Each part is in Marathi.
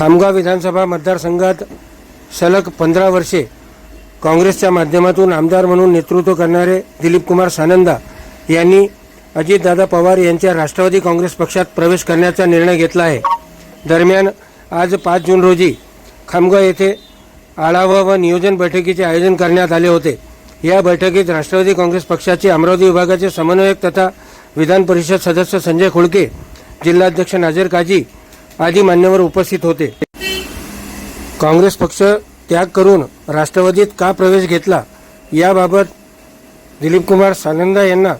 खामगाव विधानसभा मतदारसंघात सलग पंधरा वर्षे काँग्रेसच्या माध्यमातून आमदार म्हणून नेतृत्व करणारे दिलीपकुमार सानंदा यांनी अजितदादा पवार यांच्या राष्ट्रवादी काँग्रेस पक्षात प्रवेश करण्याचा निर्णय घेतला आहे. दरम्यान आज पाच जून रोजी खामगाव येथे आढावा व नियोजन बैठकीचे आयोजन करण्यात आले होते. या बैठकीत राष्ट्रवादी काँग्रेस पक्षाचे अमरावती विभागाचे समन्वयक तथा विधान परिषद सदस्य संजय खुळके जिल्हाध्यक्ष नाझीर काजी आदी मान्यवर उपस्थित होते. काँग्रेस पक्ष त्याग करून राष्ट्रवादीत का प्रवेश घेतला याबाबत दिलीप कुमार सानंदा यांना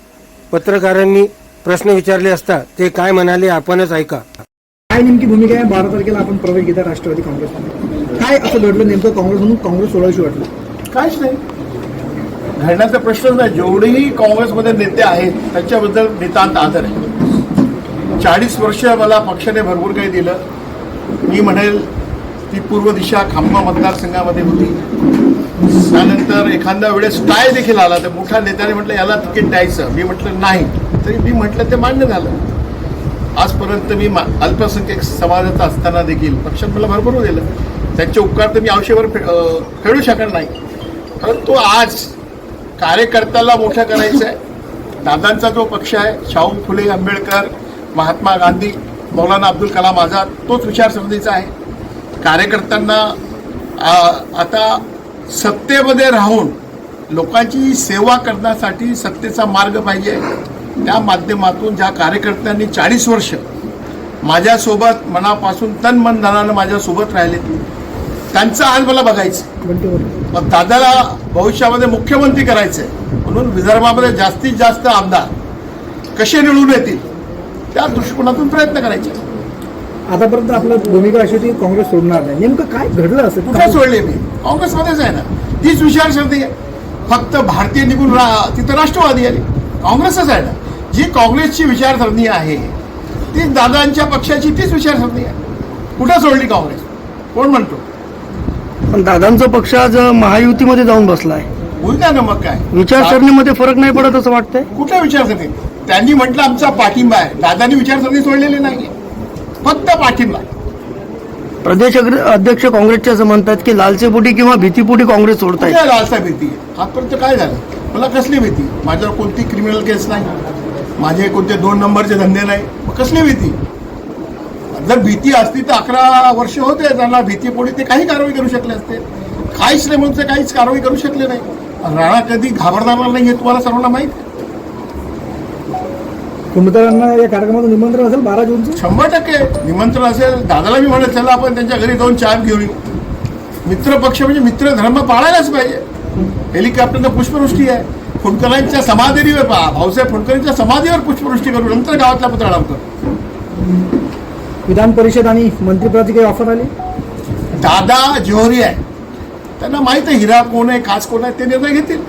पत्रकारांनी प्रश्न विचारले असता ते काय म्हणाले आपणच ऐका. काय नेमकी भूमिका आहे? बारा तारखेला आपण प्रवेश घेता राष्ट्रवादी काँग्रेसमध्ये काय असं घडलं नेमकं काँग्रेस म्हणून काँग्रेस सोडायची वाटलं? काहीच नाही. घडण्याचा प्रश्नच नाही. जेवढेही काँग्रेसमध्ये नेते आहेत त्यांच्याबद्दल नितांत आदर आहे. चाळीस वर्ष मला पक्षाने भरपूर काही दिलं. मी म्हणेल ती पूर्व दिशा खांबा मतदारसंघामध्ये होती. त्यानंतर एखाद्या वेळेस टाय देखील आला तर मोठ्या नेत्याने म्हटलं याला तिकीट द्यायचं. मी म्हटलं नाही. तरी मी म्हटलं ते मान्य झालं. आजपर्यंत मी मा- अल्पसंख्याक समाजाचा असताना देखील पक्षात मला भरपूर दिलं. त्यांचे उपकार तर मी आयुष्यभर फे फेडू शकणार नाही. परंतु आज कार्यकर्त्याला मोठं करायचं आहे दादांचा जो पक्ष आहे शाहू फुले आंबेडकर महात्मा गांधी मौलाना अब्दुल कलाम आझाद तोच विचारसरणीचा आहे. कार्यकर्त्यांना आता सत्तेमध्ये राहून लोकांची सेवा करण्यासाठी सत्तेचा मार्ग पाहिजे. त्या माध्यमातून ज्या कार्यकर्त्यांनी चाळीस वर्ष माझ्यासोबत मनापासून तन मन धनानं माझ्यासोबत राहिले त्यांचं आज मला बघायचं. मग दादाला भविष्यामध्ये मुख्यमंत्री करायचं आहे म्हणून विदर्भामध्ये जास्तीत जास्त आमदार कसे निवडून येतील? त्या दृष्टिकोनातून प्रयत्न करायचे. आतापर्यंत आपलं भूमिका अशी होती की काँग्रेस सोडणार नाही. नेमकं काय घडलं असं? कुठे सोडले मी? काँग्रेसमध्येच आहे ना. तीच विचारसरणी आहे. फक्त भारतीय निघून रा तिथं राष्ट्रवादी आली. काँग्रेसच आहे ना. जी काँग्रेसची विचारसरणी आहे ती दादांच्या पक्षाची तीच विचारसरणी आहे. कुठं सोडली काँग्रेस? कोण म्हणतो? पण दादांचा पक्ष आज महायुतीमध्ये जाऊन बसलाय. बोलता ना मग काय? विचारसरणीमध्ये फरक नाही पडत असं वाटतंय? कुठल्या विचारसरणी त्यांनी म्हटलं आमचा पाठिंबा आहे. दादानी विचारसरणी सोडलेली नाही फक्त पाठिंबा प्रदेश अध्यक्ष काँग्रेसचे असं म्हणतात की लालसेपोटी किंवा भीतीपोटी काँग्रेस सोडतायत कुठे लालसा भीती? आजपर्यंत काय झालं? मला कसली भीती? माझ्यावर कोणती क्रिमिनल केस नाही. माझे कोणते दोन नंबरचे धंदे नाही. मग कसली भीती? जर भीती असती तर अकरा वर्ष होते त्यांना भीतीपोटी ते काही कारवाई करू शकले असते. काहीच नाही म्हणून ते काहीच कारवाई करू शकले नाही. राणा कधी घाबरणार नाही हे तुम्हाला सर्वांना माहीत? आहे. कुंभकरांना या कार्यक्रमाचं निमंत्रण असेल बारा जूनचं? शंभर टक्के. निमंत्रण असेल दादाला मी म्हणत चला आपण त्यांच्या घरी जाऊन चहा घेऊन येऊ. मित्र पक्ष म्हणजे मित्र धर्म पाळायलाच पाहिजे. हेलिकॉप्टरनं पुष्पवृष्टी आहे. फुंडकरांच्या समाधीवर पहा. भाऊसाहेब फुंडकरांच्या समाधीवर पुष्पवृष्टी करू. नंतर गावातला पुतळा लावतो. विधान परिषद आणि मंत्रिपदाची काही ऑफर आली? दादा जोहरी आहे. त्यांना माहीत आहे हिरा कोण आहे खास कोण आहे ते निर्णय घेतील.